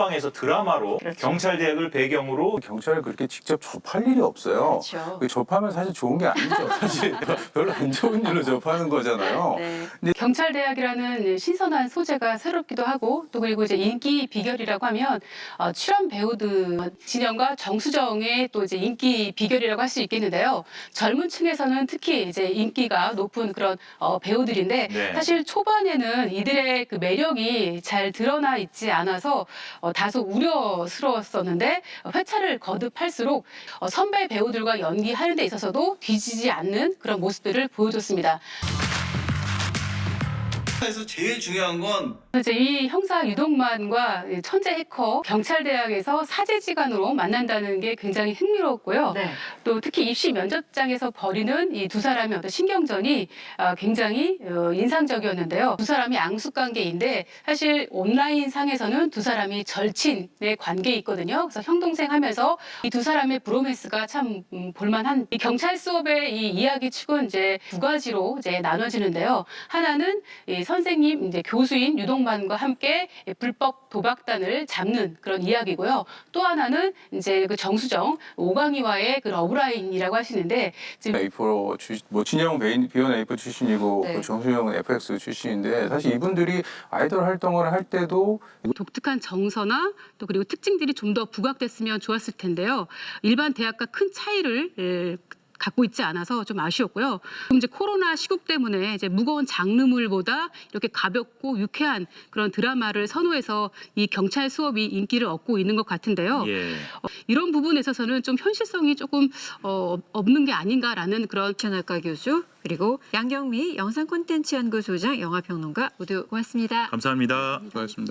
다락방에서 드라마로 그렇죠. 경찰대학을 배경으로 경찰을 그렇게 직접 접할 일이 없어요. 그렇죠. 그 접하면 사실 좋은 게 아니죠. 사실 별로 안 좋은 일로 접하는 거잖아요. 네. 경찰대학이라는 신선한 소재가 새롭기도 하고 또 그리고 이제 인기 비결이라고 하면 어, 출연 배우들 진영과 정수정의 또 이제 인기 비결이라고 할 수 있겠는데요. 젊은 층에서는 특히 이제 인기가 높은 그런 어, 배우들인데 네. 사실 초반에는 이들의 그 매력이 잘 드러나 있지 않아서 어, 다소 우려스러웠었는데 어, 회차를 거듭할수록 어, 선배 배우들과 연기하는 데 있어서도 뒤지지 않는 그런 모습들을 보여줬습니다. 에서 제일 중요한 건 이제 이 형사 유동만과 이 천재 해커 경찰대학에서 사제지간으로 만난다는 게 굉장히 흥미로웠고요. 네. 또 특히 입시 면접장에서 벌이는 이 두 사람의 어떤 신경전이 아, 굉장히 어, 인상적이었는데요. 두 사람이 앙숙 관계인데 사실 온라인 상에서는 두 사람이 절친의 관계에 있거든요. 그래서 형 동생 하면서 이 두 사람의 브로맨스가 참 음, 볼만한 이 경찰 수업의 이 이야기 축은 이제 두 가지로 이제 나눠지는데요. 하나는 이 선생님 이제 교수인 유동만과 함께 이 불법 도박단을 잡는 그런 이야기고요. 또 하나는 이제 그 정수정 오강이와의 그 러브라인이라고 하시는데 지금 A4 출신, 뭐 진영 베인 비원 A4 출신이고 네. 그 정수영은 FX 출신인데 사실 이분들이 아이돌 활동을 할 때도 독특한 정서나 또 그리고 특징들이 좀 더 부각됐으면 좋았을 텐데요. 일반 대학과 큰 차이를 에, 갖고 있지 않아서 좀 아쉬웠고요. 그럼 이제 코로나 시국 때문에 이제 무거운 장르물보다 이렇게 가볍고 유쾌한 그런 드라마를 선호해서 이 경찰 수업이 인기를 얻고 있는 것 같은데요. 예. 어, 이런 부분에 있어서는 좀 현실성이 조금 어, 없는 게 아닌가라는 그런 천학과 교수 그리고 양경미 영상 콘텐츠 연구소장 영화평론가 모두 고맙습니다. 감사합니다. 수고하셨습니다.